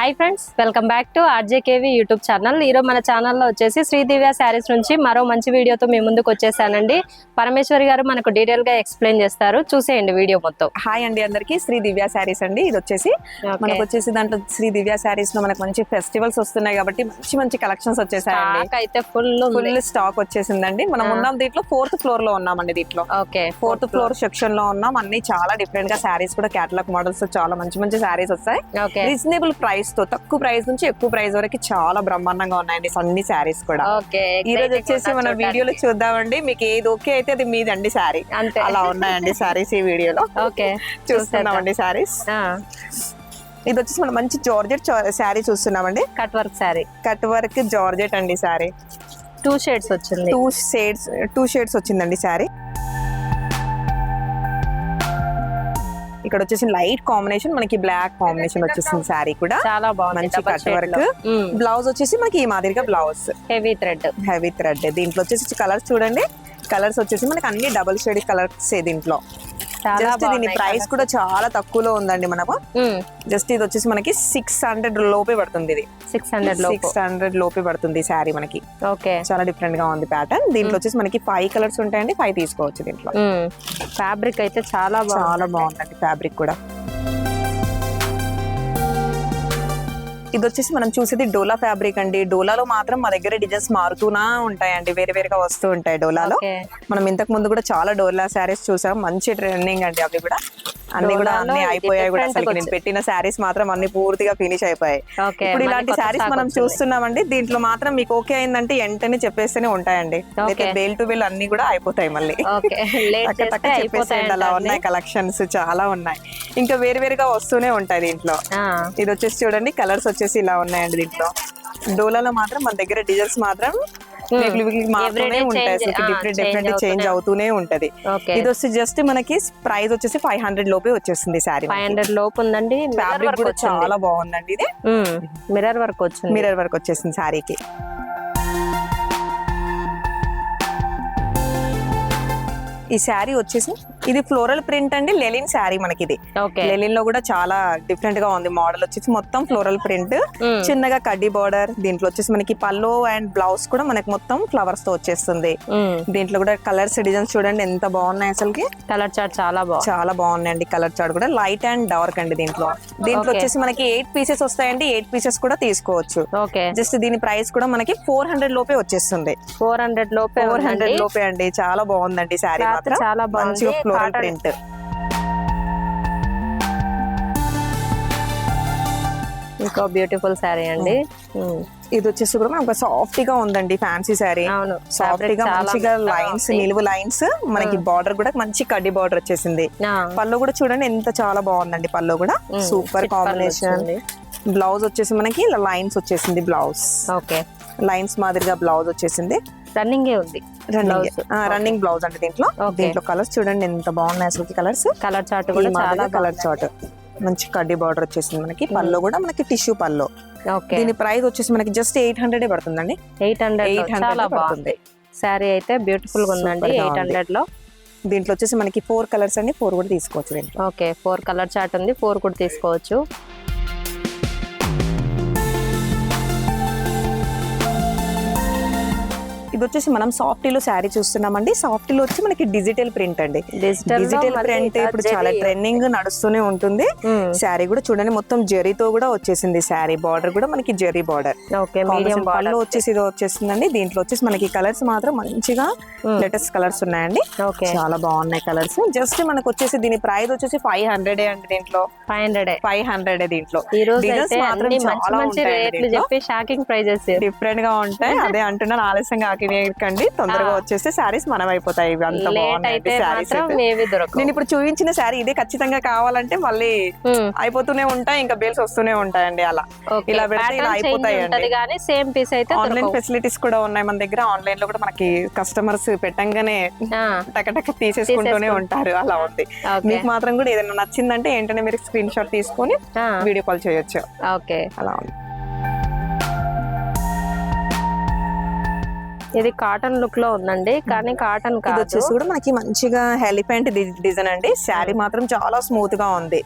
Hi friends welcome back to RJKV YouTube channel ఈరోజు మన ఛానల్లో వచ్చేసి శ్రీదివ్య శారీస్ నుంచి మరో మంచి వీడియోతో మీ ముందుకు వచ్చేసానండి. పరమేశ్వరి గారు మనకు డీటెయిల్గా ఎక్స్ప్లెయిన్ చేస్తారు. చూసేయండి వీడియో మొత్తం. హాయ్ అండి అందరికి శ్రీ దివ్య శారీస్ అండి. ఇది వచ్చేసి మనకు వచ్చేసి దాంట్లో శ్రీ దివ్య శారీస్లో మనకు మంచి ఫెస్టివల్స్ వస్తున్నాయి కాబట్టి మంచి మంచి కలెక్షన్స్ అయితే ఫుల్ ఫుల్ స్టాక్ వచ్చేసిందండి. మనం ఉన్నాం దీంట్లో ఫోర్త్ ఫ్లోర్లో ఉన్నామండి దీంట్లో. ఓకే ఫోర్త్ ఫ్లోర్ సెక్షన్లో ఉన్నాం. అన్ని చాలా డిఫరెంట్గా శారీస్ కూడా క్యాటలాగ్ మోడల్స్ చాలా మంచి మంచి శారీస్ వస్తాయి. రీజనబుల్ ప్రైస్ తో తక్కువ ప్రైస్ నుంచి ఎక్కువ ప్రైస్ వరకు చాలా బ్రహ్మాండంగా ఉన్నాయండి అన్ని శారీస్ కూడా. ఈ రోజు వచ్చేసి మన వీడియోలో చూద్దామండి. మీకు ఏది ఓకే అయితే అది మీదండి శారీ. అంతే. అలా ఉన్నాయండి శారీస్ ఈ వీడియోలో. ఓకే చూస్తున్నామండి శారీస్. ఇది వచ్చేసి మనం మంచి జార్జెట్ శారీ చూస్తున్నామండి. Cut work sari. Cut work georgette అండి శారీ. టూ షేడ్స్ వచ్చింది. టూ షేడ్స్ టూ షేడ్స్ వచ్చిందండి శారీ. ఇక్కడ వచ్చేసి లైట్ కాంబినేషన్ మనకి బ్లాక్ కాంబినేషన్ వచ్చేసింది శారీ కూడా. చాలా బాగుంది. మంచి కట్ వర్క్ బ్లౌజ్ వచ్చేసి మనకి ఈ మాదిరిగా blouse heavy thread heavy thread దీంట్లో వచ్చేసి కలర్స్ చూడండి. కలర్స్ వచ్చేసి మనకి అన్ని డబుల్ షేడ్ కలర్స్ దీంట్లో. జస్ట్ దీని ప్రైస్. కూడా చాలా తక్కువలో ఉందండి మనకు. జస్ట్ ఇది వచ్చేసి మనకి సిక్స్ హండ్రెడ్ లోపే పడుతుంది ఇది. సిక్స్ హండ్రెడ్ లోపు. సిక్స్ హండ్రెడ్ లోపే పడుతుంది శారీ మనకి. ఓకే. చాలా డిఫరెంట్గా ఉంది ప్యాటర్న్ దీంట్లో వచ్చేసి మనకి ఫైవ్ కలర్స్ ఉంటాయండి ఫైవ్ తీసుకోవచ్చు దీంట్లో. ఫ్యాబ్రిక్ అయితే చాలా చాలా బాగుందండి. ఫ్యాబ్రిక్ కూడా. ఇది వచ్చేసి మనం చూసేది డోలా ఫ్యాబ్రిక్ అండి. డోలాలో మాత్రం మా దగ్గర డిజైన్స్ మారుతూనా ఉంటాయండి. వేరే వేరేగా వస్తూ ఉంటాయి డోలాలో. మనం ఇంతకు ముందు కూడా చాలా డోలా శారీస్ చూసాం. మంచి ట్రెండింగ్ అండి అవి కూడా. అన్ని కూడా అన్ని అయిపోయాయి కూడా అసలు నేను పెట్టిన శారీస్ మాత్రం అన్ని పూర్తిగా ఫినిష్ అయిపోయాయి. ఇప్పుడు ఇలాంటి శారీస్ మనం. చూస్తున్నామండి దీంట్లో మాత్రం మీకు ఓకే అయిందంటే వెంటనే చెప్పేస్తేనే ఉంటాయండి. అయితే. బేల్ టు బేల్ అన్ని కూడా అయిపోతాయి మళ్ళీ. చెప్పేసేయండి అలా ఉన్నాయి కలెక్షన్స్ చాలా ఉన్నాయి. ఇంకా వేరు వేరుగా వస్తూనే ఉంటాయి దీంట్లో. ఇది వచ్చేసి చూడండి కలర్స్ వచ్చేసి ఇలా ఉన్నాయండి దీంట్లో. డోలాలో మాత్రం మన దగ్గర డిజైన్స్ మాత్రం వీక్లీ వీక్లీ మారుతూనే ఉంటాయి. change- అసలు డిఫరెంట్ డిఫరెంట్ చేంజ్ అవుతూనే ఉంటది. ఇది వచ్చి జస్ట్ మనకి ప్రైస్ వచ్చేసి ఫైవ్ హండ్రెడ్ లోపే వచ్చేస్తుంది శారీ ఫైవ్ హండ్రెడ్ లోపు ఉందండి. ఫ్యాబ్రిక్ కూడా చాలా బాగుందండి ఇది. మిర్రర్ వర్క్ వచ్చింది. మిర్రర్ వర్క్ వచ్చేసింది శారీకి ఈ శారీ వచ్చేసి ఇది ఫ్లోరల్ ప్రింట్ అండి లెలిన్ శారీ మనకి ఇది లెలిన్లో కూడా చాలా డిఫరెంట్గా ఉంది మోడల్ వచ్చేసి మొత్తం ఫ్లోరల్ ప్రింట్. చిన్నగా కడ్డీ బార్డర్ దీంట్లో వచ్చేసి మనకి పల్లో అండ్ బ్లౌజ్ కూడా మనకి మొత్తం ఫ్లవర్స్తో వచ్చేస్తుంది. దీంట్లో కూడా కలర్స్ డిజైన్స్ చూడండి ఎంత బాగున్నాయి అసలుకి. కలర్ చార్ట్ చాలా బాగుంది. చాలా బాగున్నాయండి కలర్ చార్ట్ కూడా. లైట్ అండ్ డార్క్ అండి దీంట్లో. దీంట్లో. వచ్చేసి మనకి ఎయిట్ పీసెస్ వస్తాయండి. ఎయిట్ పీసెస్ కూడా తీసుకోవచ్చు. జస్ట్ దీని ప్రైస్ కూడా మనకి ఫోర్ హండ్రెడ్ లోపే వచ్చేస్తుంది. ఫోర్ హండ్రెడ్ లోపే ఫోర్ హండ్రెడ్. లోపే అండి. చాలా బాగుందండి శారీ మాత్రం చాలా. మంచిగా ఫ్లోరల్ ప్రింట్. ఇంకో బ్యూటిఫుల్ శారీ అండి. ఇది వచ్చేసి కూడా మనకు సాఫ్ట్గా ఉందండి ఫ్యాన్సీ శారీ. అవును. సాఫ్ట్గా మంచిగా లైన్స్. నిలువు లైన్స్ మనకి బార్డర్ కూడా మంచి కడ్డీ బార్డర్ వచ్చేసింది. పళ్ళు కూడా చూడండి ఎంత చాలా బాగుందండి పళ్ళు కూడా. Super combination. బ్లౌజ్ వచ్చేసి మనకి ఇలా లైన్స్ వచ్చేసింది బ్లౌజ్ ఓకే. లైన్స్ మాదిరిగా బ్లౌజ్ వచ్చేసింది. రన్నింగ్ ఉంది. రన్నింగ్. రన్నింగ్ బ్లౌజ్ అంటే దీంట్లో. దీంట్లో కలర్స్ చూడండి ఎంత బాగున్నాయి అసలు కలర్స్. కలర్ చార్ట్ కూడా చాలా కలర్ చాట్. మంచి కడ్డీ బార్డర్ వచ్చేసింది మనకి. పళ్ళు కూడా మనకి టిష్యూ పళ్ళు. ఓకే దీని ప్రైస్ వచ్చేసి మనకి జస్ట్ ఎయిట్ హండ్రెడ్ పడుతుందండి. ఎయిట్ హండ్రెడ్ ఎయిట్ హండ్రెడ్ బాగుంది. శారీ అయితే బ్యూటిఫుల్గా ఉందండి ఎయిట్. హండ్రెడ్లో. దీంట్లో వచ్చేసి మనకి ఫోర్ కలర్స్ అండి. ఫోర్ కూడా తీసుకోవచ్చు ఓకే ఫోర్ కలర్ చార్ట్ ఉంది. ఫోర్ కూడా తీసుకోవచ్చు. ఇది వచ్చేసి మనం సాఫ్టీలో శారీ చూస్తున్నామండి. సాఫ్టీలో వచ్చి మనకి డిజిటల్ ప్రింట్ అండి. డిజిటల్ ప్రింట్ ఇప్పుడు చాలా ట్రెండింగ్ నడుస్తూనే ఉంటుంది. శారీ కూడా చూడండి మొత్తం జరీతో కూడా వచ్చేసింది శారీ బార్డర్ కూడా మనకి జరీ బార్డర్ ఓకే మీడియం పళ్ళు వచ్చేసి ఇది వచ్చేసిందండి దీంట్లో వచ్చేసి మనకి కలర్స్ మాత్రం మంచిగా లేటెస్ట్ కలర్స్ ఉన్నాయండి. చాలా బాగున్నాయి కలర్స్ జస్ట్ మనకు వచ్చేసి దీని ప్రైస్ వచ్చేసి ఫైవ్ హండ్రెడ్ అండి దీంట్లో. ఫైవ్ హండ్రెడ్ ఫైవ్ హండ్రెడ్ దీంట్లో. ఈ రోజు మాత్రం చాలా డిఫరెంట్గా ఉంటాయి. అదే అంటున్నాను ఆలస్యంగా ఆకినేయకండి తొందరగా వచ్చేస్తే శారీస్ మనం అయిపోతాయి ఇవి అంత నేను ఇప్పుడు చూపించిన శారీ ఇదే ఖచ్చితంగా కావాలంటే మళ్ళీ. అయిపోతూనే ఉంటాయి. ఇంకా బిల్స్ వస్తూనే ఉంటాయండి అలా. ఇలా పెడితే ఇలా కానీ సేమ్ పీస్ అయితే ఆన్లైన్ ఫెసిలిటీస్ కూడా ఉన్నాయి మన దగ్గర. ఆన్లైన్లో కూడా మనకి కస్టమర్స్ పెట్టంగానే టకటక తీసేసుకుంటూనే తీసేసుకుంటూ. ఉంటారు. అలా ఉంది. మీకు మాత్రం కూడా ఏదైనా నచ్చిందంటే ఏంటనే మీరు స్క్రీన్ షాట్ తీసుకొని వీడియో కాల్ చేయొచ్చు. ఓకే. అలా ఉంది. ఇది కాటన్ లుక్లో ఉందండి కానీ కాటన్ ఇది కాదు. వచ్చేసి కూడా మనకి మంచిగా ఎలిఫెంట్ డిజైన్ అండి. శారీ మాత్రం చాలా స్మూత్గా ఉంది.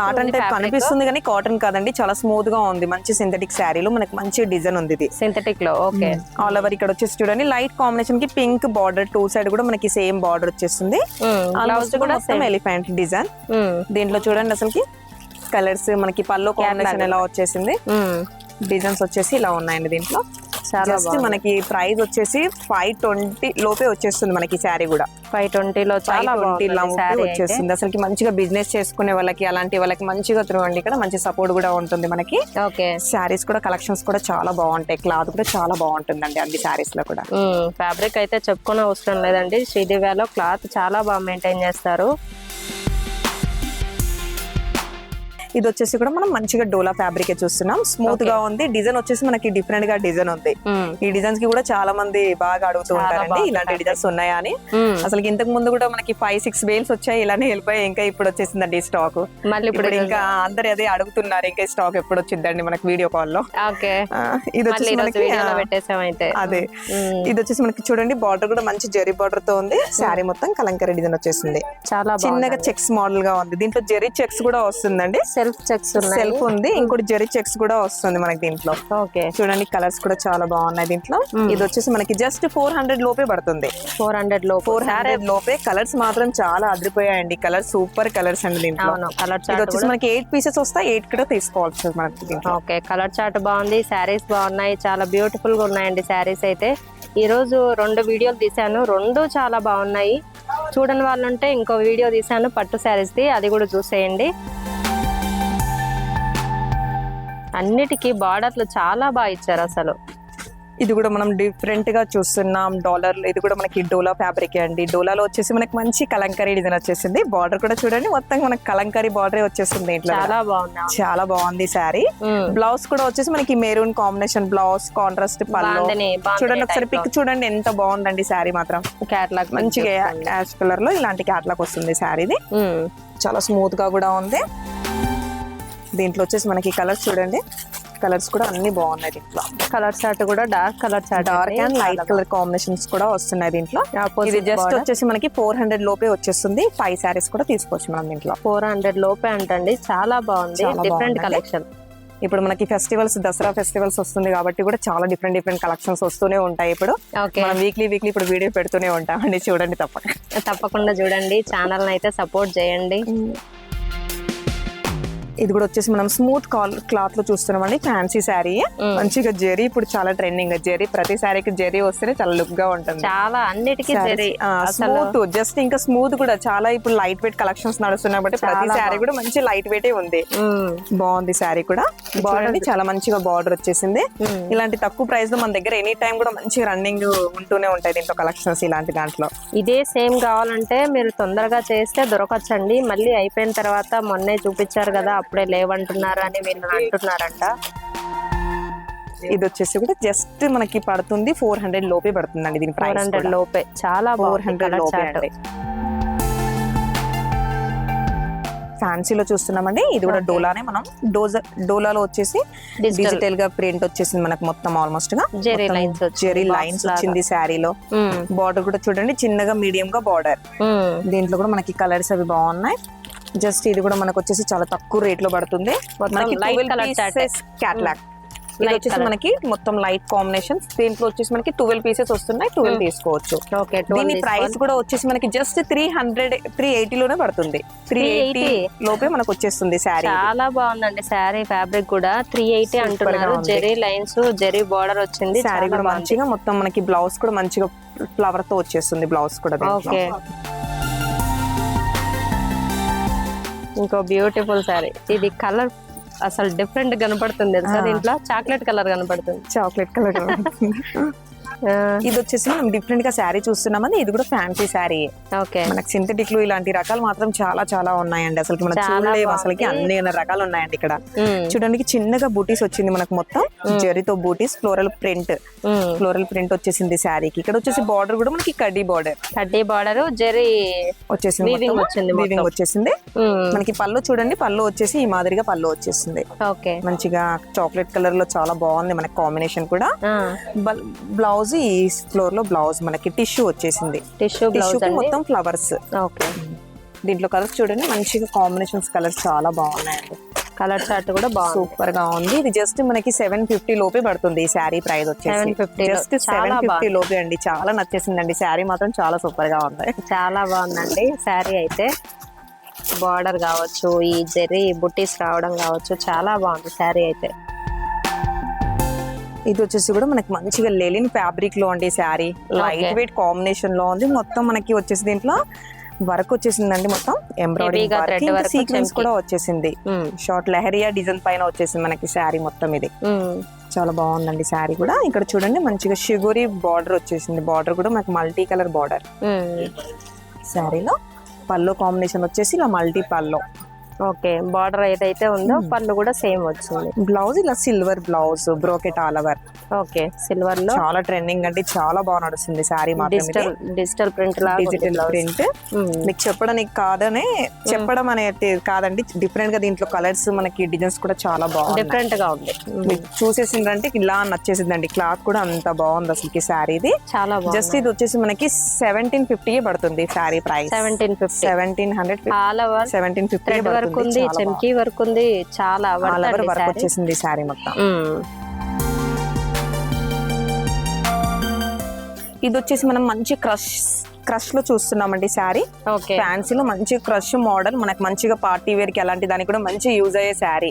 Cotton type. కనిపిస్తుంది కానీ కాటన్ కాదండి. చాలా స్మూత్గా ఉంది. మంచి సింథటిక్ శారీలో మనకి మంచి డిజైన్ ఉంది ఇది. సింథటిక్లో ఓకే. ఆల్ ఓవర్ ఇక్కడ వచ్చేసి చూడండి లైట్ కాంబినేషన్కి పింక్ బార్డర్ టూ సైడ్ కూడా మనకి సేమ్ బార్డర్ వచ్చేస్తుంది. బ్లౌజ్ Almost కూడా మొత్తం ఎలిఫెంట్ డిజైన్ దీంట్లో చూడండి అసలుకి కలర్స్ మనకి పళ్ళు కాంబినేషన్ ఎలా వచ్చేసింది. డిజైన్స్ వచ్చేసి ఇలా ఉన్నాయండి దీంట్లో. జస్ట్ మనకి ప్రైస్ వచ్చేసి ఫైవ్ ట్వంటీ లోపే వచ్చేస్తుంది మనకి శారీ కూడా. ఫైవ్ ట్వంటీలో చాలా వచ్చేస్తుంది. అసలుకి మంచిగా బిజినెస్ చేసుకునే వాళ్ళకి అలాంటి వాళ్ళకి మంచిగా త్రూ అండి ఇక్కడ మంచి సపోర్ట్ కూడా ఉంటుంది మనకి. ఓకే. శారీస్ కూడా కలెక్షన్స్ కూడా చాలా బాగుంటాయి. క్లాత్ కూడా చాలా బాగుంటుందండి అన్ని శారీస్లో కూడా. ఫ్యాబ్రిక్ అయితే చెప్పుకునే అవసరం లేదండి. శ్రీదివ్యాలో క్లాత్ చాలా బాగా మెయింటైన్ చేస్తారు. ఇది వచ్చేసి కూడా మనం మంచిగా డోలా ఫ్యాబ్రిక్ చూస్తున్నాం. స్మూత్గా ఉంది. డిజైన్ వచ్చేసి మనకి డిఫరెంట్గా డిజైన్ ఉంది. మ్మ్. ఈ డిజైన్స్కి కూడా చాలా మంది బాగా అడుగుతూ ఉంటారండి ఇలాంటి. డిజైన్స్ ఉన్నాయా అని. మ్మ్. అసలు ఇంతకు ముందు కూడా మనకి ఫైవ్ సిక్స్ వేల్స్ వచ్చాయి ఇలానే వెళ్ళిపోయి ఇంకా ఇప్పుడు వచ్చేసిందండి స్టాక్ మళ్ళీ ఇప్పుడు ఇంకా అందరు అదే అడుగుతున్నారు ఇంకా స్టాక్ ఎప్పుడు వచ్చిందండి మనకి వీడియో కాల్లో? ఇది వచ్చేసి మనకి అదే. మ్మ్. ఇది వచ్చేసి మనకి చూడండి బార్డర్ కూడా మంచి జెరీ బార్డర్తో ఉంది. శారీ మొత్తం కలంకరీ డిజైన్ వచ్చేసింది. చాలా చిన్నగా చెక్స్ మోడల్గా ఉంది. దీంట్లో జెరీ చెక్స్ కూడా వస్తుందండి. సెల్ఫ్ చెక్స్ సెల్ఫ్ ఉంది. ఇంకోటి జెరీ చెక్స్ కూడా వస్తుంది మనకి దీంట్లో. ఓకే చూడండి కలర్స్ కూడా చాలా బాగున్నాయి దీంట్లో. ఇది వచ్చేసి మనకి జస్ట్ ఫోర్ హండ్రెడ్ లోపే పడుతుంది. ఫోర్ హండ్రెడ్లో ఫోర్ హండ్రెడ్ లోపే కలర్స్ మాత్రం చాలా అదిరిపోయాయండి. కలర్ సూపర్ కలర్స్ అండి దీంట్లో. కలర్ చార్ట్ వచ్చేసి మనకి ఎయిట్ పీసెస్ వస్తాయి. ఎయిట్ కూడా తీసుకోవచ్చు మనకి ఓకే కలర్ చార్ట్ బాగుంది. శారీస్ బాగున్నాయి. చాలా బ్యూటిఫుల్గా ఉన్నాయండి శారీస్ అయితే. ఈ రోజు రెండు వీడియోలు తీసాను రెండు చాలా బాగున్నాయి. చూడని వాళ్ళు ఉంటే ఇంకో వీడియో తీసాను పట్టు శారీస్ ది అది కూడా చూసేయండి. అన్నిటికీ బార్డర్లు చాలా బాగా ఇచ్చారు అసలు. ఇది కూడా మనం డిఫరెంట్గా చూస్తున్నాం డాలర్ ఇది కూడా మనకి డోలా ఫ్యాబ్రిక్ అండి. డోలాలో వచ్చేసి మనకి మంచి కలంకరీ డిజైన్ వచ్చేసింది. బార్డర్ కూడా చూడండి మొత్తం మనకి కలంకరీ బార్డర్ వచ్చేసింది ఇట్లా చాలా బాగుంది. చాలా బాగుంది శారీ. బ్లౌజ్ కూడా వచ్చేసి మనకి మెరూన్ కాంబినేషన్ బ్లౌజ్ కాంట్రాస్ట్ పళ్ళు. చూడండి ఒకసారి పిక్ చూడండి ఎంత బాగుందండి శారీ మాత్రం. క్యాట్లాగ్ మంచిగా యాష్ కలర్లో ఇలాంటి క్యాట్లాగ్ వస్తుంది శారీది చాలా స్మూత్గా కూడా ఉంది. దీంట్లో వచ్చేసి మనకి కలర్స్ చూడండి. కలర్స్ కూడా అన్ని బాగున్నాయి దీంట్లో. కలర్ చార్ట్ కూడా dark colour chart dark and light colour combinations కూడా వస్తున్నాయి దీంట్లో. ఇది జస్ట్ వచ్చేసి మనకి ఫోర్ హండ్రెడ్ లోపే వచ్చేస్తుంది. ఫైవ్ శారీస్ కూడా తీసుకోవచ్చు మనం దీంట్లో. ఫోర్ హండ్రెడ్ లోపే అంటండి. చాలా బాగుంది. డిఫరెంట్. కలెక్షన్ ఇప్పుడు మనకి ఫెస్టివల్స్ దసరా ఫెస్టివల్స్ వస్తుంది కాబట్టి కూడా చాలా డిఫరెంట్ డిఫరెంట్ కలెక్షన్స్ వస్తూనే ఉంటాయి ఇప్పుడు. మనం వీక్లీ వీక్లీ ఇప్పుడు వీడియో పెడుతూనే ఉంటామండి. చూడండి తప్పక. తప్పకుండా చూడండి. ఛానల్ అయితే సపోర్ట్ చేయండి. ఇది కూడా వచ్చేసి మనం స్మూత్ క్లాత్లో చూస్తున్నామండి. ఫ్యాన్సీ శారీ. మంచిగా జెరీ ఇప్పుడు చాలా ట్రెండింగ్ జెరీ. ప్రతి శారీకి జెరీ వస్తేనే చాలా లుక్గా ఉంటుంది. చాలా అన్నిటికీ జరి స్మూత్ జస్ట్ ఇంకా స్మూత్ కూడా. చాలా ఇప్పుడు లైట్ వెయిట్ కలెక్షన్స్ నడుస్తున్నాయి కాబట్టి ప్రతి శారీ కూడా మంచి లైట్ వెయిట్ ఉంది. బాగుంది శారీ కూడా. బార్డర్ చాలా మంచిగా బార్డర్ వచ్చేసింది. ఇలాంటి తక్కువ ప్రైస్లో మన దగ్గర ఎనీ టైం కూడా మంచిగా రన్నింగ్ ఉంటూనే ఉంటాయి దీంట్లో కలెక్షన్స్ ఇలాంటి దాంట్లో. ఇదే సేమ్ కావాలంటే మీరు తొందరగా చేస్తే దొరకచ్చండి. మళ్ళీ అయిపోయిన తర్వాత మొన్నే చూపించారు కదా అప్పుడే లేవంటున్నారు అని వీళ్ళు అంటున్నారంట. ఇది వచ్చేసి కూడా జస్ట్ మనకి పడుతుంది ఫోర్ హండ్రెడ్ లోపే పడుతుందండి దీని ఫోర్ హండ్రెడ్ లోపే. చాలా ఫోర్ హండ్రెడ్ లోపే అండి. ఫ్యాన్సీలో చూస్తున్నామండి. ఇది కూడా. డోలానే మనం డోజ డోలాలో వచ్చేసి. డిజిటల్గా ప్రింట్ వచ్చేసింది మనకు మొత్తం ఆల్మోస్ట్గా. Zari lines zari lines. వచ్చింది శారీలో. బార్డర్ కూడా చూడండి చిన్నగా మీడియం గా బార్డర్ ఉమ్, దీంట్లో కూడా మనకి కలర్స్ అవి బాగున్నాయి. జస్ట్ ఇది కూడా మనకు వచ్చేసి చాలా తక్కువ రేట్లో పడుతుంది chart. క్యాట్లాగ్ ఇది వచ్చేసి. మనకి మొత్తం లైట్ కాంబినేషన్ దీంట్లో వచ్చేసి మనకి ట్వెల్వ్ పీసెస్ వస్తున్నాయి. ట్వెల్వ్ తీసుకోవచ్చు. ఓకే దీని ప్రైస్ కూడా వచ్చేసి మనకి just three hundred three eighty లోనే పడుతుంది. త్రీ ఎయిటీ 380 లోపే మనకు వచ్చేస్తుంది శారీ చాలా బాగుందండి శారీ ఫ్యాబ్రిక్ కూడా. త్రీ ఎయిటీ అంటున్నారు. జెరీ లైన్స్ జెరీ బార్డర్ వచ్చింది. శారీ కూడా. మంచిగా మొత్తం మనకి బ్లౌజ్ కూడా మంచిగా ఫ్లవర్తో వచ్చేస్తుంది బ్లౌజ్ కూడా. ఓకే ఇంకో బ్యూటిఫుల్ శారీ ఇది కలర్ అసలు డిఫరెంట్ కనపడుతుంది ఆ. దీంట్లో చాక్లెట్ కలర్ కనపడుతుంది. చాక్లెట్ కలర్ ఇది వచ్చేసి మనం డిఫరెంట్గా శారీ చూస్తున్నామని ఇది కూడా ఫ్యాన్సీ శారీ ఓకే. మనకి సింథటిక్లు ఇలాంటి రకాలు మాత్రం చాలా చాలా ఉన్నాయండి. అసలు మనం చూడలేము. అసలుకి అన్ని రకాలు ఉన్నాయండి ఇక్కడ. ఉమ్, చూడండి చిన్నగా బూటీస్ వచ్చింది మనకు మొత్తం. జరీతో బూటీస్ ఫ్లోరల్ ప్రింట్. ఫ్లోరల్ ప్రింట్ వచ్చేసింది శారీకి ఇక్కడ వచ్చేసి బార్డర్ కూడా మనకి కడ్డీ బార్డర్ కడ్డీ బార్డర్ జెరీ వచ్చేసింది వచ్చేసింది. మనకి పళ్ళు చూడండి పళ్ళు వచ్చేసి ఈ మాదిరిగా పళ్ళు వచ్చేసింది. ఓకే. మంచిగా చాక్లెట్ కలర్లో చాలా బాగుంది మనకి కాంబినేషన్ కూడా. బ్లౌజ్ బ్లౌజ్ ఈ ఫ్లోర్లో బ్లౌజ్ మనకి టిష్యూ వచ్చేసింది. టిష్యూ టిష్యూ మొత్తం ఫ్లవర్స్. ఓకే. దీంట్లో కలర్స్ చూడండి మంచిగా కాంబినేషన్స్ కలర్స్ చాలా బాగున్నాయండి. కలర్ చార్ట్ కూడా బాగుంది. సూపర్గా ఉంది. ఇది జస్ట్ మనకి సెవెన్ ఫిఫ్టీ లోపే పడుతుంది ఈ శారీ ప్రైస్ వచ్చేసి. 750 లో. Just seven fifty. లోపే అండి. చాలా నచ్చేసిందండి. శారీ మాత్రం చాలా సూపర్గా ఉంది. చాలా బాగుందండి. శారీ అయితే బార్డర్ కావచ్చు ఈ జెర్రీ బుట్టీస్ రావడం కావచ్చు చాలా బాగుంది శారీ అయితే. ఇది వచ్చేసి కూడా మనకి మంచిగా లెలిన్ ఫ్యాబ్రిక్లో ఉండే శారీ. లైట్ వెయిట్ కాంబినేషన్లో ఉంది. మొత్తం మనకి వచ్చేసి దీంట్లో వర్క్ వచ్చేసిందండి మొత్తం. Work, sequence. కూడా వచ్చేసింది. షార్ట్ లెహరియా డిజైన్ పైన వచ్చేసింది మనకి శారీ మొత్తం ఇది. ఉమ్, చాలా బాగుందండి శారీ కూడా. ఇక్కడ చూడండి మంచిగా షిగోరి బార్డర్ వచ్చేసింది. బార్డర్ కూడా మనకి మల్టీ కలర్ బార్డర్. శారీలో పల్లో కాంబినేషన్ వచ్చేసి ఇలా మల్టీ పల్లో ఓకే బార్డర్ ఏదైతే ఉందో పళ్ళు కూడా సేమ్ వచ్చింది. బ్లౌజ్ ఇలా silver blouse brocade all over. Okay సిల్వర్లో చాలా ట్రెండింగ్ అంటే చాలా బాగా నడుస్తుంది మాత్రం digital digital print digital print. మీకు చెప్పడానికి కాదనే చెప్పడం అనేది కాదండి డిఫరెంట్గా దీంట్లో కలర్స్ మనకి డిజైన్స్ కూడా చాలా బాగుంది డిఫరెంట్గా ఉంది. ఉమ్, మీకు చూసేసిందంటే ఇలా నచ్చేసిందండి క్లాత్ కూడా అంత బాగుంది అసలుకి శారీది చాలా బాగుంది జస్ట్ ఇది వచ్చేసి మనకి సెవెంటీన్ ఫిఫ్టీ పడుతుంది sari price. Seventeen fifty seventeen hundred all over seventeen fifty work ఉంది చెమ్కీ వర్క్ ఉంది చాలా వర్క్ వచ్చేసింది శారీ మొత్తం. ఇది వచ్చేసి మనం మంచి క్రష్ క్రష్లో చూస్తున్నామండి శారీ. ఓకే. ఫ్యాన్సీలో మంచి క్రష్ మోడల్. మనకు మంచిగా పార్టీ వేర్కి అలాంటి దానికి కూడా మంచి యూజ్ అయ్యే శారీ.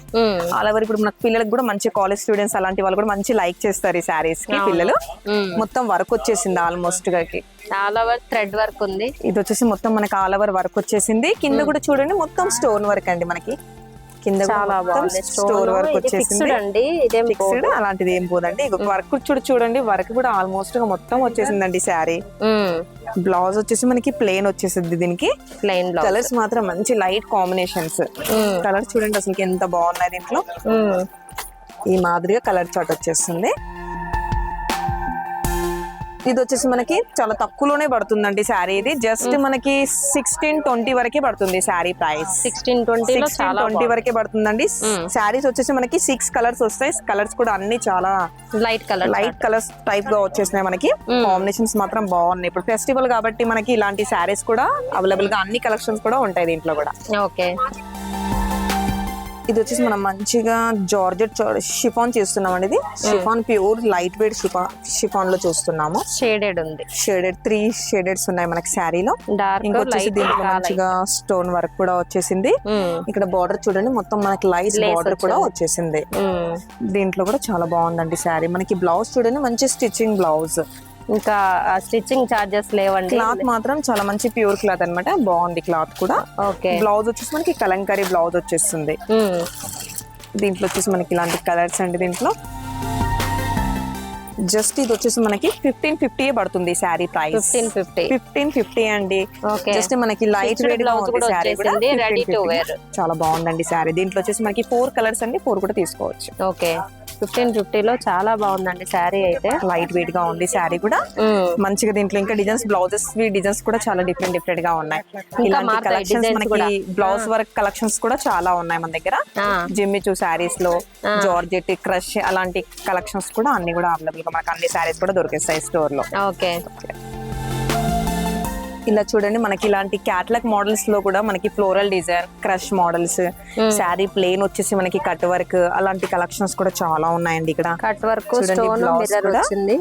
ఆల్ ఓవర్ ఇప్పుడు మనకు పిల్లలకు కూడా మంచి కాలేజ్ స్టూడెంట్స్ అలాంటి వాళ్ళు కూడా మంచి లైక్ చేస్తారు ఈ శారీస్కి పిల్లలు. మొత్తం వర్క్ వచ్చేసింది ఆల్మోస్ట్గా ఆల్ ఓవర్ థ్రెడ్ వర్క్ ఉంది. ఇది వచ్చేసి మొత్తం మనకి ఆల్ ఓవర్ వర్క్ వచ్చేసింది. కింద కూడా చూడండి మొత్తం స్టోన్ వర్క్ అండి మనకి. కింద చాలా బాగుంది. స్టోర్ వర్క్ వచ్చేసింది ఫిక్స్డ్ అండి. ఇదేం ఫిక్స్డ్ అలాంటిది ఏం పోదండి వర్క్ చూడు చూడండి. వర్క్ కూడా ఆల్మోస్ట్గా మొత్తం వచ్చేసిందండి శారీ. బ్లౌజ్ వచ్చేసి మనకి ప్లేన్ వచ్చేసింది దీనికి. ప్లెయిన్ బ్లౌజ్ కలర్స్ మాత్రం మంచి లైట్ కాంబినేషన్స్ కలర్స్ చూడండి అసలు ఎంత బాగున్నాయి దీంట్లో. ఈ మాదిరిగా కలర్ చాట్ వచ్చేస్తుంది. ఇది వచ్చేసి మనకి చాలా తక్కువలోనే పడుతుందండి శారీ ఇది. జస్ట్ మనకి సిక్స్టీన్ ట్వంటీ వరకే పడుతుంది sari price sixteen twenty twenty వరకే పడుతుందండి. శారీస్ వచ్చేసి మనకి సిక్స్ కలర్స్ వస్తాయి. కలర్స్ కూడా అన్ని చాలా లైట్ కలర్ లైట్ కలర్స్ టైప్గా వచ్చేసినాయి మనకి. కాంబినేషన్స్ మాత్రం బాగున్నాయి. ఇప్పుడు ఫెస్టివల్ కాబట్టి మనకి ఇలాంటి శారీస్ కూడా అవైలబుల్గా అన్ని కలెక్షన్స్ కూడా ఉంటాయి దీంట్లో కూడా. ఓకే ఇది వచ్చేసి మనం మంచిగా జార్జెట్ షిఫాన్ చేస్తున్నాం ఇది. షిఫాన్ ప్యూర్ లైట్ వెయిట్ షిఫాన్లో చూస్తున్నాము. షేడెడ్ ఉంది. షేడెడ్ త్రీ షేడెడ్స్ ఉన్నాయి మనకి శారీలో. ఇంకొచ్చేసి దీంట్లో మంచిగా స్టోన్ వర్క్ కూడా వచ్చేసింది. ఇక్కడ బార్డర్ చూడండి మొత్తం మనకి లైట్ బార్డర్ కూడా వచ్చేసింది. దీంట్లో కూడా చాలా బాగుందండి శారీ. మనకి బ్లౌజ్ చూడండి మంచి స్టిచ్చింగ్ బ్లౌజ్. ఇంకా స్టిచ్చింగ్ చార్జెస్ లేవండి. క్లాత్ మాత్రం చాలా మంచి ప్యూర్ క్లాత్ అన్నమాట. బాగుంది క్లాత్ కూడా. ఓకే. బ్లౌజ్ వచ్చేసి మనకి కలంకారీ బ్లౌజ్ వచ్చేస్తుంది. దీంట్లో వచ్చేసి మనకి ఇలాంటి కలర్స్ అండి దీంట్లో. జస్ట్ ఇది వచ్చేసి మనకి ఫిఫ్టీన్ ఫిఫ్టీ పడుతుంది sari price. Fifteen fifty. Fifteen fifty అండి. జస్ట్ మనకి లైట్ వెయిట్గా blouse ఉంది కూడా శారీ కూడా వచ్చేసింది, ready to 1550. wear. చాలా బాగుందండి శారీ. దీంట్లో వచ్చేసి మనకి ఫోర్ కలర్స్ అండి ఫోర్ కూడా తీసుకోవచ్చు. ఓకే. ఫిఫ్టీన్ ఫిఫ్టీలో చాలా బాగుందండి శారీ అయితే. లైట్ వెయిట్గా ఉంది శారీ కూడా. మంచిగా దీంట్లో ఇంకా డిజైన్స్ బ్లౌజెస్ డిజైన్స్ కూడా చాలా డిఫరెంట్ డిఫరెంట్గా ఉన్నాయి. ఇలాంటి కలెక్షన్స్. మనకి బ్లౌజ్ వర్క్ కలెక్షన్స్ కూడా చాలా ఉన్నాయి మన దగ్గర. జిమ్మిచూ శారీస్లో జార్జెట్ క్రష్ అలాంటి కలెక్షన్స్ కూడా అన్ని కూడా అవైలబుల్గా మనకి అన్ని శారీస్ కూడా దొరికేస్తాయి స్టోర్లో. ఓకే. ఇలా చూడండి మనకి ఇలాంటి క్యాట్లాగ్ మోడల్స్లో కూడా మనకి floral design crush models sari plain వచ్చేసి మనకి కట్ వర్క్ అలాంటి కలెక్షన్స్ కూడా చాలా ఉన్నాయండి ఇక్కడ. కట్ వర్క్ చూడండి,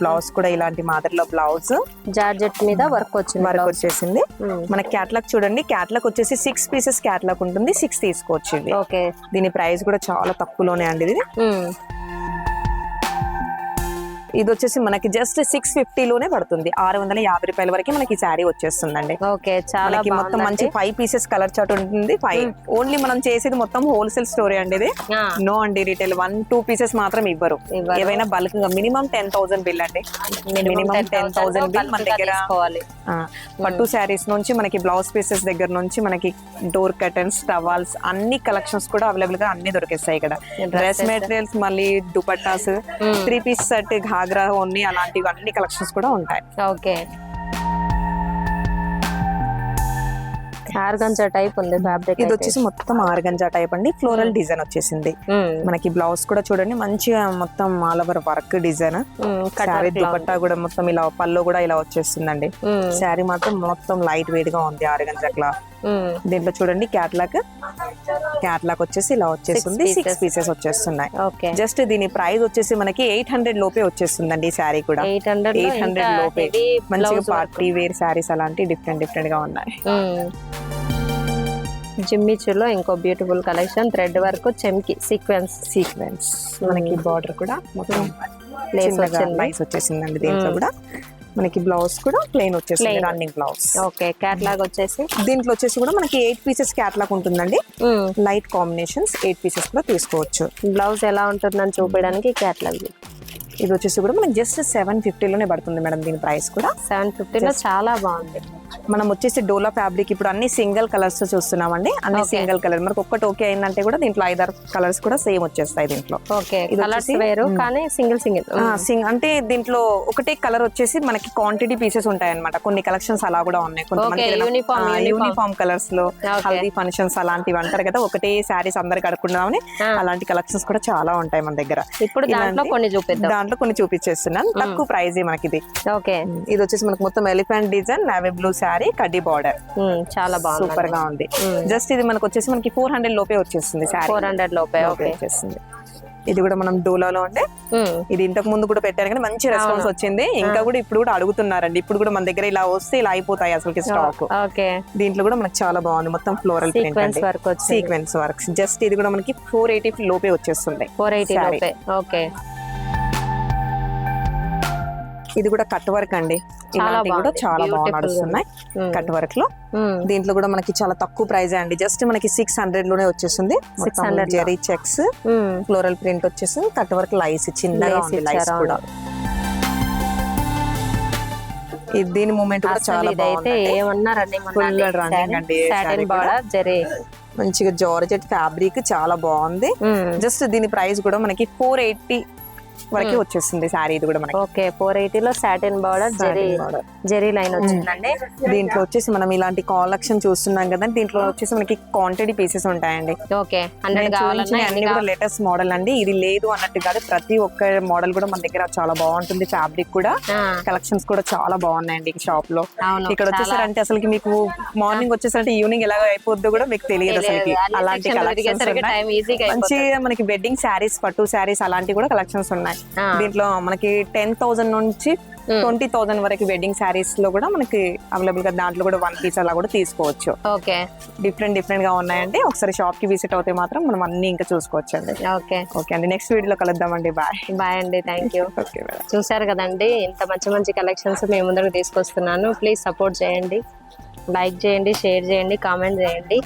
బ్లౌజ్ కూడా. ఇలాంటి మాదిరిలో బ్లౌజ్ జార్జెట్ మీద వర్క్ వచ్చింది వర్క్. వచ్చేసింది. మన క్యాట్లాగ్ చూడండి క్యాట్లాగ్ వచ్చేసి సిక్స్ పీసెస్ క్యాట్లాగ్ ఉంటుంది సిక్స్ తీసుకోవచ్చు ఓకే దీని ప్రైస్ కూడా చాలా తక్కువలోనే అండి ఇది. ఇది వచ్చేసి మనకి జస్ట్ సిక్స్లోనే పడుతుంది. ఆరు వందల యాభై రూపాయల వరకు మనకి శారీ వచ్చేస్తుందండి. ఓకే చాలా మొత్తం మంచి ఫైవ్ పీసెస్ కలర్ చాట్ ఉంటుంది. ఫైవ్ ఓన్లీ మనం చేసేది మొత్తం హోల్సేల్ స్టోరీ అండి ఇది? నో అండి రీటైల్ వన్ టూ పీసెస్ మాత్రం ఇవ్వరు. ఏవైనా బల్క్గా మినిమం టెన్ థౌసండ్ బిల్ అండి. మినిమం టెన్ థౌసండ్ బిల్ మన దగ్గర. ఆ, పట్టు శారీస్ నుంచి మనకి బ్లౌజ్ పీసెస్ దగ్గర నుంచి మనకి డోర్ కర్టన్స్ టవాల్స్ అన్ని కలెక్షన్స్ కూడా అవైలబుల్గా అన్ని దొరికేస్తాయి ఇక్కడ. డ్రెస్ మెటీరియల్స్ మళ్ళీ dupattas three piece set ghagra ఓన్ని అలాంటివి అన్ని కలెక్షన్స్ కూడా ఉంటాయి. ఓకే. ఆర్గంజా టైప్ ఉంది ఫ్యాబ్రిక్ ఇది వచ్చేసి మొత్తం ఆర్గంజా టైప్ అండి. ఫ్లోరల్ డిజైన్ వచ్చేసింది. మనకి బ్లౌజ్ కూడా చూడండి మంచిగా మొత్తం all over work design sari dupatta కూడా మొత్తం ఇలా పళ్ళు కూడా ఇలా వచ్చేస్తుందండి. శారీ మాత్రం మొత్తం లైట్ వెయిట్గా ఉంది ఆర్గంజా క్లా దీంట్లో చూడండి క్యాట్లాక్ క్యాట్లాక్ వచ్చేసి ఇలా వచ్చేస్తుంది. సిక్స్. పీసెస్ వచ్చేస్తున్నాయి. ఓకే జస్ట్ దీని ప్రైస్ వచ్చేసి మనకి ఎయిట్ హండ్రెడ్ లోపే వచ్చేస్తుందండి ఈ శారీ కూడా. ఎయిట్ హండ్రెడ్ ఎయిట్ హండ్రెడ్ లోపే. మంచిగా పార్టీ వేర్ శారీస్ అలాంటి డిఫరెంట్ డిఫరెంట్గా ఉన్నాయి. జిమ్మిచూలో ఇంకో బ్యూటిఫుల్ కలెక్షన్ థ్రెడ్ వర్క్ చెమ్కి సీక్వెన్స్ సీక్వెన్స్ మనకి బార్డర్ కూడా మొత్తం లేస్ చిన్నగా వచ్చింది. లైన్స్ వచ్చేసిందండి దీంట్లో కూడా. మనకి బ్లౌజ్ కూడా ప్లెయిన్ వచ్చేసింది Plain. Running blouse okay catalogue వచ్చేసి. దీంట్లో వచ్చేసి కూడా మనకి ఎయిట్ పీసెస్ క్యాట్లాగ్ ఉంటుందండి. లైట్ కాంబినేషన్స్ ఎయిట్ పీసెస్ కూడా తీసుకోవచ్చు. బ్లౌజ్ ఎలా ఉంటుందని చూపించడానికి క్యాట్లాగ్ ఇది వచ్చేసి కూడా మనకి జస్ట్ సెవెన్లోనే పడుతుంది మేడం దీని ప్రైస్ కూడా. సెవెన్ ఫిఫ్టీలో చాలా బాగుంది. మనం వచ్చేసి డోలా ఫ్యాబ్రిక్ ఇప్పుడు అన్ని సింగిల్ కలర్స్ చూస్తున్నామండి. అన్ని. Single colour. మనకు ఒక్కటి ఓకే అయిందంటే కూడా దీంట్లో ఐదారు కలర్స్ కూడా సేమ్ వచ్చేస్తాయి దీంట్లో. కానీ సింగిల్ సింగిల్. సింగ్ అంటే దీంట్లో ఒకటే కలర్ వచ్చేసి మనకి క్వాంటిటీ పీసెస్ ఉంటాయి అనమాట కొన్ని కలెక్షన్స్ అలా కూడా ఉన్నాయి. యూనిఫామ్ కలర్స్లో. హల్దీ ఫంక్షన్స్ అలాంటివి అంటారు కదా ఒకటే శారీస్ అందరికి కడుక్కున్నామని Ah. అలాంటి కలెక్షన్స్ కూడా చాలా ఉంటాయి మన దగ్గర. ఇప్పుడు దాంట్లో కొన్ని చూపిద్దాం. దాంట్లో కొన్ని చూపించేస్తున్నాను. తక్కువ ప్రైజ్ మనకి ఇది ఓకే. ఇది వచ్చేసి మనకి మొత్తం elephant design navy blue sari కడ్డీ బార్డర్ చాలా బాగుంది సూపర్గా ఉంది. జస్ట్ ఇది మనకు వచ్చేసి మనకి ఫోర్ హండ్రెడ్ లోపే వచ్చేస్తుంది శారీ ఫోర్ హండ్రెడ్ లోపే ఓకే. వచ్చేస్తుంది ఇది కూడా మనం డోలాలో ఉండే. ఇది ఇంతకు ముందు కూడా పెట్టారు కానీ మంచి రెస్పాన్స్ వచ్చింది. ఇంకా కూడా ఇప్పుడు కూడా అడుగుతున్నారండి. ఇప్పుడు కూడా మన దగ్గర ఇలా వస్తే ఇలా అయిపోతాయి అసలు స్టాక్ ఓకే. దీంట్లో కూడా మనకి చాలా బాగుంది. మొత్తం floral print sequence works just ఇది కూడా మనకి ఫోర్ ఎయిటీ లోపే వచ్చేస్తుంది ఫోర్ ఎయిటీ ఓకే. ఇది కూడా కట్ వర్క్ అండి. ఇలాంటివి కూడా. చాలా బాగా నడుస్తున్నాయి. కట్ వర్క్లో. దీంట్లో కూడా మనకి చాలా తక్కువ ప్రైస్ అండి. జస్ట్ మనకి సిక్స్ హండ్రెడ్లోనే వచ్చేస్తుంది. 600 లో. జెరీ చెక్స్ ఫ్లోరల్ ప్రింట్ వచ్చేసి కట్ వర్క్ లైస్ చిన్నగా ఉంది లైస్ కూడా. దీని మూమెంట్ కూడా చాలా బాగుంది అండి జరీ. మంచిగా జార్జెట్ ఫ్యాబ్రిక్ చాలా బాగుంది. జస్ట్ దీని ప్రైస్ కూడా మనకి ఫోర్ ఎయిటీ వరకు వచ్చేస్తుంది శారీ ఇది కూడా మనకి. Okay four ఎయిటీలో satin border zari. Zari line వచ్చిందండి. దీంట్లో వచ్చేసి మనం ఇలాంటి కలెక్షన్ చూస్తున్నాం కదా దీంట్లో వచ్చేసి మనకి క్వాంటిటీ పీసెస్ ఉంటాయండి. ఓకే అన్ని కూడా లేటెస్ట్ మోడల్ అండి. ఇది లేదు అన్నట్టు కాదు ప్రతి ఒక్క మోడల్ కూడా మన దగ్గర చాలా బాగుంటుంది. ఫ్యాబ్రిక్ కూడా కలెక్షన్స్ కూడా చాలా బాగున్నాయండి ఈ షాప్లో. ఇక్కడ వచ్చేసరంటే అసలు మీకు మార్నింగ్ వచ్చేసరంటే ఈవినింగ్ ఎలా అయిపోద్దో కూడా మీకు తెలియదు అసలు అలాంటి కలెక్షన్స్ మంచిగా మనకి వెడ్డింగ్ శారీస్ పట్టు శారీస్ అలాంటివి కూడా కలెక్షన్స్ ఉన్నాయి ఆ. దీంట్లో మనకి టెన్ థౌసండ్ నుంచి ట్వంటీ థౌసండ్ వరకు వెడ్డింగ్ శారీస్లో కూడా మనకి అవైలబుల్గా దాంట్లో కూడా వన్ పీస్ అలా కూడా తీసుకోవచ్చు. ఓకే. డిఫరెంట్ డిఫరెంట్గా ఉన్నాయండి ఒకసారి షాప్కి విజిట్ అవుతే మాత్రం మనం అన్ని ఇంకా చూసుకోవచ్చు అండి ఓకే. ఓకే అండి నెక్స్ట్ వీడియోలో కలుద్దామండి బాయ్ బాయ్ అండి థ్యాంక్ యూ ఓకే చూసారు కదండి ఇంత మంచి మంచి కలెక్షన్స్ మేము ముందరకు తీసుకొస్తున్నాను. ప్లీజ్ సపోర్ట్ చేయండి. లైక్ చేయండి షేర్ చేయండి కామెంట్ చేయండి.